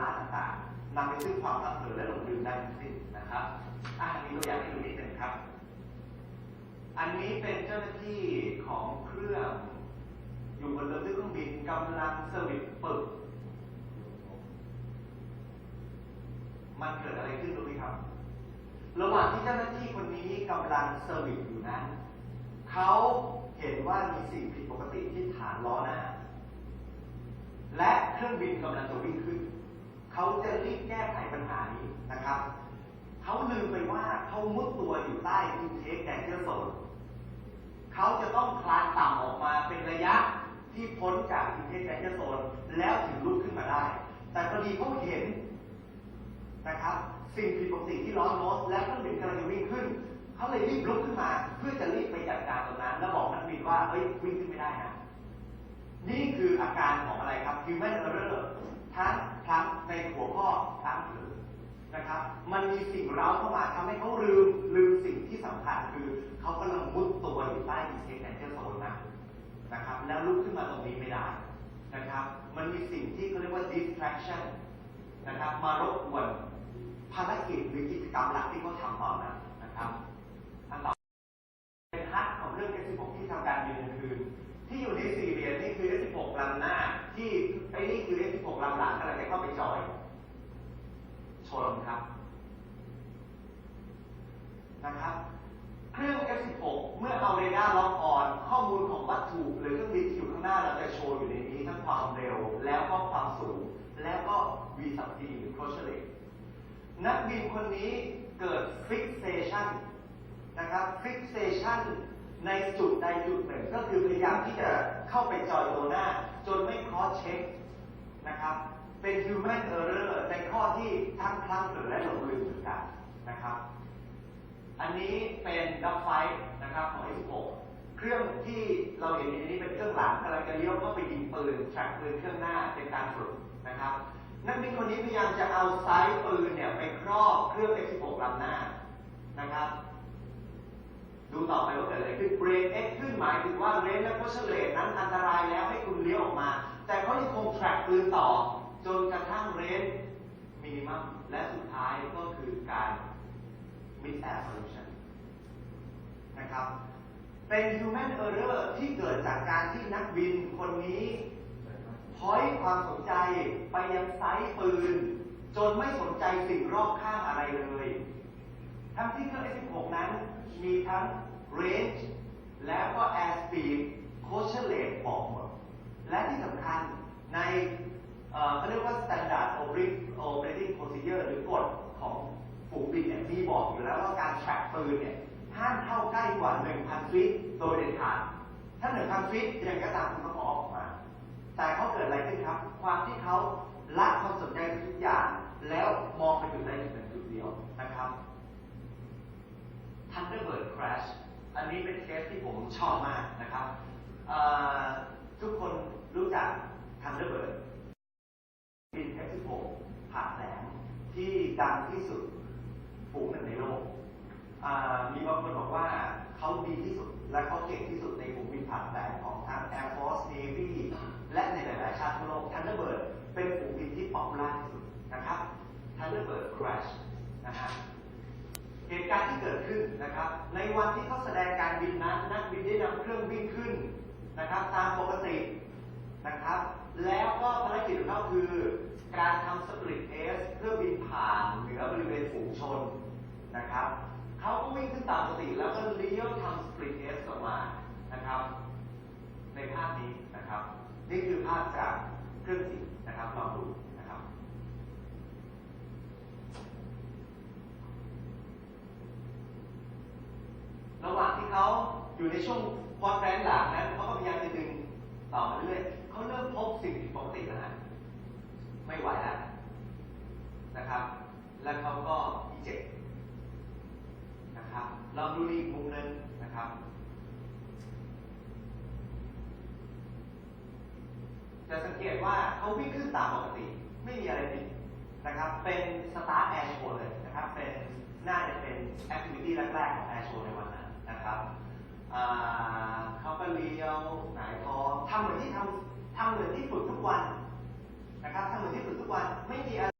าต่างๆนำไปซึ่งความพลังเผลอและหลงลืมได้ทั้งสิ้นนะครับอะมีตัวอย่างให้ดูนิดหนึ่งครับ อันนี้เป็นเจ้าหน้าที่ของเครื่องอยู่บนเรือเครื่องบินกำลังเซอร์วิสปึก มันเกิดอะไรขึ้นรู้ไหมครับ ระหว่างที่เจ้าหน้าที่คนนี้กำลังเซอร์วิสอยู่นั้นเขาเห็นว่ามีสิ่งผิดปกติที่ฐานล้อหน้า และเครื่องบินกำลังจะวิ่งขึ้น เขาจะรีบแก้ไขปัญหานี้นะครับ เขาลืมไปว่าเขามุดตัวอยู่ใต้อินเทคแดนเจอร์โซนเขาจะต้องคลานต่ำออกมาเป็นระยะที่พ้นจากอินเทคแดนเจอร์โซนแล้วถึงลุกขึ้นมาได้ แต่พอดีเขาเห็นนะครับ สิ่งผิดปกติที่ล้อโนสและเครื่องบินกำลังจะวิ่งขึ้น เขาเลยรีบลุกขึ้นมา เพื่อจะรีบไปจัดการตรงนั้น แล้วบอกนักบินว่าเอ้ยวิ่งขึ้นไม่ได้นะนี่คืออาการของอะไรครับ human error ทั้งทั้งในหัวข้อทั้งหรือนะครับ มันมีสิ่งเร้าเข้ามาทำให้เขาลืมลืมสิ่งที่สำคัญคือเขากำลังมุดตัวอยู่ใต้อินเทคแอนเจอร์โซนนะนะครับ แล้วลุกขึ้นมาตรงนี้ไม่ได้นะครับ มันมีสิ่งที่เขาเรียกว่า distraction นะครับ มารบกวนภารกิจหรือกิจกรรมหลักที่เขาทำตอนนั้นนะครับอันต่อเป็นฮัทของเรื่อง S16 ที่ทำการบินคืนที่อยู่ในสี่เหรียญนี่คือ S16 ลำหน้า ที่ไอ้นี่คือ S16 ลำหลังกำลังจะเข้าไปจอยชนครับ นะครับ เครื่อง F16 เมื่อเอาเรดาร์ล็อกออน ข้อมูลของวัตถุหรือเครื่องบินที่อยู่ข้างหน้าเราจะโชว์อยู่ในนี้ทั้งความเร็ว แล้วก็ความสูง แล้วก็ V สับ T หรือ Crochet rate นักบินคนนี้เกิด fixation นะครับ fixation ในจุดใดจุดหนึ่ง ก็คือพยายามที่จะเข้าไปจอยตัวหน้า จนไม่ cross check นะครับเป็น human error ในข้อที่ทั้งพลั้งเผลอและหลงลืมเหมือนกันนะครับ อันนี้เป็นดับไฟนะครับของ S6 เครื่องที่เราเห็นในนี้เป็นเครื่องหลังกำลังจะเลี้ยวเข้าไปยิงปืนแทร็กปืนเครื่องหน้าเป็นการฝึกนะครับ นักบินคนนี้พยายามจะเอาไซส์ปืนเนี่ยไปครอบเครื่อง F16 ลำหน้านะครับ ดูต่อไปว่าเกิดอะไรขึ้นเบรก X ขึ้นหมายถึงว่าเรนและโพชเลตนั้นอันตรายแล้วให้คุณเลี้ยวออกมา แต่เขายังคงแทร็กปืนต่อ จนกระทั่งเรนมินิมัมและสุดท้ายก็คือการ mid air pollution นะครับ เป็น human error ที่เกิดจากการที่นักบินคนนี้พอยความสนใจไปยังไซส์ปืน จนไม่สนใจสิ่งรอบข้างอะไรเลย ทั้งที่เครื่อง F16 นั้นมีทั้ง range แล้วก็ air speed quotient rate บอกหมดและที่สำคัญในเอ่อเขาเรียกว่า standard operating operating procedure หรือกฎของฝูงบินเนี่ยมีบอกอยู่แล้วว่าการ track ปืนเนี่ยห้ามเข้าใกล้กว่า1,000ฟิตโดยเด็ดขาด ถ้า1,000ฟิตยังก็ตามคุณต้องออกมา แต่เขาเกิดอะไรขึ้นครับ ความที่เขาละความสนใจทุกอย่าง แล้วมองไปจุดใดจุดหนึ่งจุดเดียวนะครับ Thunderbird Crash อันนี้เป็นเคสที่ผมชอบมากนะครับ ทุกคนรู้จัก Thunderbird บิน F16 ผ่านแสงที่ดังที่สุดฝูงหนึ่งในโลก มีบางคนบอกว่าเขาดีที่สุดและเขาเก่งที่สุดในฝูงบินผ่านแสงของทั้ง Air Force Navy และในหลาย ๆ ชาติทั่วโลก Thunderbird เป็นฝูงบินที่ป๊อปล่าที่สุดนะครับ Thunderbird Crash นะฮะเหตุการณ์ที่เกิดขึ้นนะครับ ในวันที่เขาแสดงการบินนั้นนักบินได้นำเครื่องวิ่งขึ้นนะครับ ตามปกตินะครับ แล้วก็ภารกิจของเขาคือ การทำสปริตเอสเพื่อบินผ่านเหนือบริเวณฝูงชนนะครับเขาก็วิ่งขึ้นตามปกติ แล้วก็เลี้ยวทำสปริตเอสออกมานะครับ ในภาพนี้ นี่คือภาพจากเครื่องจิตนะครับลองดูนะครับ ระหว่างที่เขาอยู่ในช่วงควอดแรนหลังนั้นเขาก็พยายามจะดึงต่อมาเรื่อยเขาเริ่มพบสิ่งผิดปกติแล้วนะไม่ไหวแล้วนะครับ แล้วเขาก็อีเจ็บนะครับลองดูในอีกมุมหนึงนะครับ จะสังเกตว่าเขาวิ่งขึ้นตามปกติ ไม่มีอะไรผิดนะครับ เป็นสตาร์ทแอร์โชว์เลยนะครับ เป็นน่าจะเป็นแอคทิวิตี้แรกๆของแอร์โชว์ในวันนั้นนะครับ